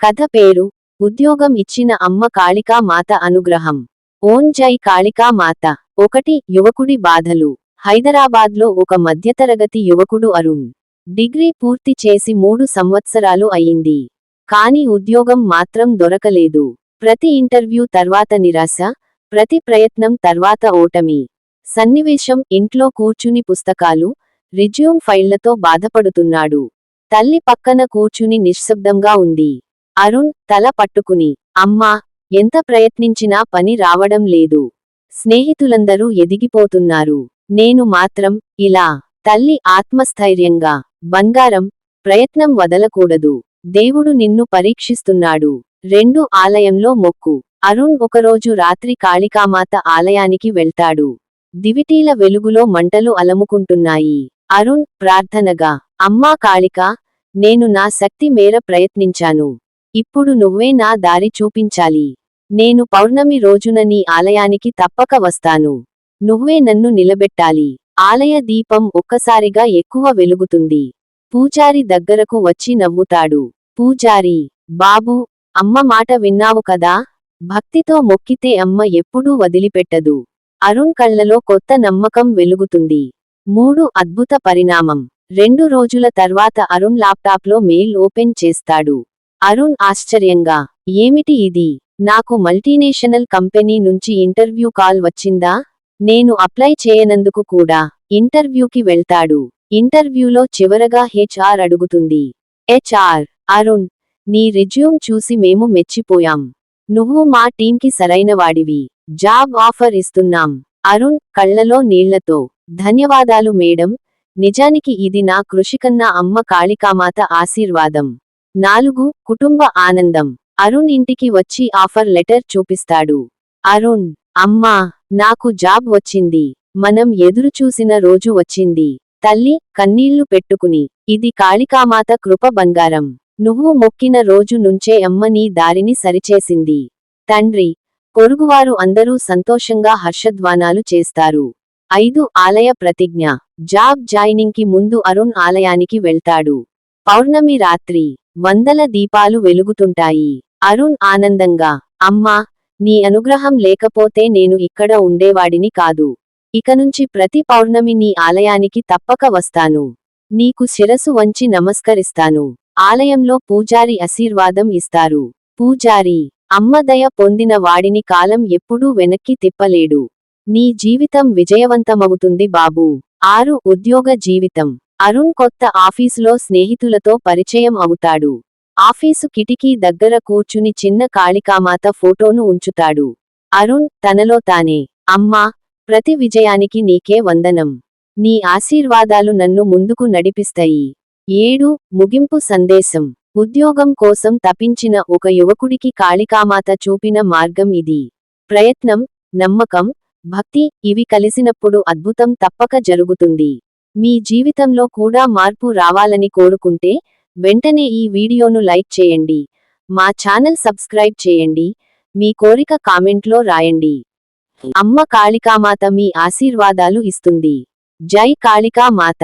కథ పేరు ఉద్యోగం ఇచ్చిన అమ్మ కాళికా మాత అనుగ్రహం. ఓం జై కాళికా మాత. ఒకటి యువకుడి బాధలు. హైదరాబాద్లో ఒక మధ్యతరగతి యువకుడు అరుణ్. డిగ్రీ పూర్తి చేసి మూడు సంవత్సరాలు అయింది. కాని ఉద్యోగం మాత్రం దొరకలేదు. ప్రతి ఇంటర్వ్యూ తర్వాత నిరాశ ప్రతి ప్రయత్నం తర్వాత ఓటమి. సన్నివేశం ఇంట్లో కూర్చుని పుస్తకాలు రిజ్యూమ్ ఫైళ్ళతో బాధపడుతున్నాడు. తల్లి పక్కన కూర్చుని నిశ్శబ్దంగా ఉంది. అరుణ్ తల పట్టుకుని అమ్మా ఎంత ప్రయత్నించినా పని రావడం లేదు. స్నేహితులందరూ ఎదిగిపోతున్నారు. నేను మాత్రం ఇలా తల్లి ఆత్మస్థైర్యంగా బంగారం ప్రయత్నం వదలకూడదు. దేవుడు నిన్ను పరీక్షిస్తున్నాడు. రెండు ఆలయంలో మొక్కు అరుణ్ ఒకరోజు రాత్రి కాళికామాత ఆలయానికి వెళ్తాడు. దివిటీల వెలుగులో మంటలు అలముకుంటున్నాయి. అరుణ్ ప్రార్థనగా అమ్మా కాళిక నేను నా శక్తి మేర ప్రయత్నించాను. ఇప్పుడు నువ్వే నా దారి చూపించాలి. నేను పౌర్ణమి రోజున నీ ఆలయానికి తప్పక వస్తాను. నువ్వే నన్ను నిలబెట్టాలి. ఆలయ దీపం ఒక్కసారిగా ఎక్కువ వెలుగుతుంది. పూజారి దగ్గరకు వచ్చి నవ్వుతాడు. పూజారి బాబూ అమ్మ మాట విన్నావు కదా? భక్తితో మొక్కితే అమ్మ ఎప్పుడూ వదిలిపెట్టదు. అరుణ్ కళ్ళలో కొత్త నమ్మకం వెలుగుతుంది. మూడు అద్భుత పరిణామం. రెండు రోజుల తర్వాత అరుణ్ ల్యాప్టాప్లో మెయిల్ ఓపెన్ చేస్తాడు. అరుణ్ ఆశ్చర్యంగా ఏమిటి ఇది? నాకు మల్టీనేషనల్ కంపెనీ నుంచి ఇంటర్వ్యూ కాల్ వచ్చిందా? నేను అప్లై చేయనందుకు కూడా ఇంటర్వ్యూకి వెళ్తాడు. ఇంటర్వ్యూలో చివరగా హెచ్ఆర్ అడుగుతుంది. హెచ్ఆర్ అరుణ్ నీ రిజ్యూమ్ చూసి మేము మెచ్చిపోయాం. నువ్వు మా టీంకి సరైనవాడివి. జాబ్ ఆఫర్ ఇస్తున్నాం అరుణ్ కళ్ళలో నీళ్ళతో ధన్యవాదాలు మేడం. నిజానికి ఇది నా కృషికన్న అమ్మ కాళికామాత ఆశీర్వాదం. నాలుగు కుటుంబ ఆనందం. అరుణ్ ఇంటికి వచ్చి ఆఫర్ లెటర్ చూపిస్తాడు. అరుణ్ అమ్మా నాకు జాబ్ వచ్చింది. మనం ఎదురుచూసిన రోజు వచ్చింది. తల్లి కన్నీళ్ళు పెట్టుకుని. ఇది కాళికామాత కృప బంగారం. నువ్వు మొక్కిన రోజు నుంచే అమ్మ నీ దారిని సరిచేసింది. తండ్రి పొరుగువారు అందరూ సంతోషంగా హర్షధ్వానాలు చేస్తారు. ఐదు ఆలయ ప్రతిజ్ఞ. జాబ్ జాయినింగ్కి ముందు అరుణ్ ఆలయానికి వెళ్తాడు. పౌర్ణమి రాత్రి. వందల దీపాలు వెలుగుతుంటాయి. అరుణ్ ఆనందంగా అమ్మా నీ అనుగ్రహం లేకపోతే నేను ఇక్కడ ఉండేవాడిని కాదు. ఇకనుంచి ప్రతి పౌర్ణమి నీ ఆలయానికి తప్పక వస్తాను. నీకు శిరసు వంచి నమస్కరిస్తాను. ఆలయంలో పూజారి ఆశీర్వాదం ఇస్తారు. పూజారి అమ్మదయ పొందిన వాడిని కాలం ఎప్పుడూ వెనక్కి తిప్పలేడు. నీ జీవితం విజయవంతమవుతుంది బాబూ. ఆరు ఉద్యోగ జీవితం. అరుణ్ కొత్త ఆఫీసులో స్నేహితులతో పరిచయం అవుతాడు. ఆఫీసు కిటికీ దగ్గర కూర్చుని చిన్న కాళికామాత ఫోటోను ఉంచుతాడు. అరుణ్ తనలో తానే అమ్మా ప్రతి విజయానికి నీకే వందనం. నీ ఆశీర్వాదాలు నన్ను ముందుకు నడిపిస్తాయి. ఏడు ముగింపు సందేశం. ఉద్యోగం కోసం తపించిన ఒక యువకుడికి కాళికామాత చూపిన మార్గం ఇది. ప్రయత్నం నమ్మకం భక్తి ఇవి కలిసినప్పుడు అద్భుతం తప్పక జరుగుతుంది. మీ జీవితంలో కూడా మార్పు రావాలని కోరుకుంటే వెంటనే ఈ వీడియోను లైక్ చేయండి. మా ఛానల్ సబ్స్క్రైబ్ చేయండి. మీ కోరిక కామెంట్లో రాయండి. అమ్మ కాళికామాత మీ ఆశీర్వాదాలు ఇస్తుంది. జై కాళికా మాత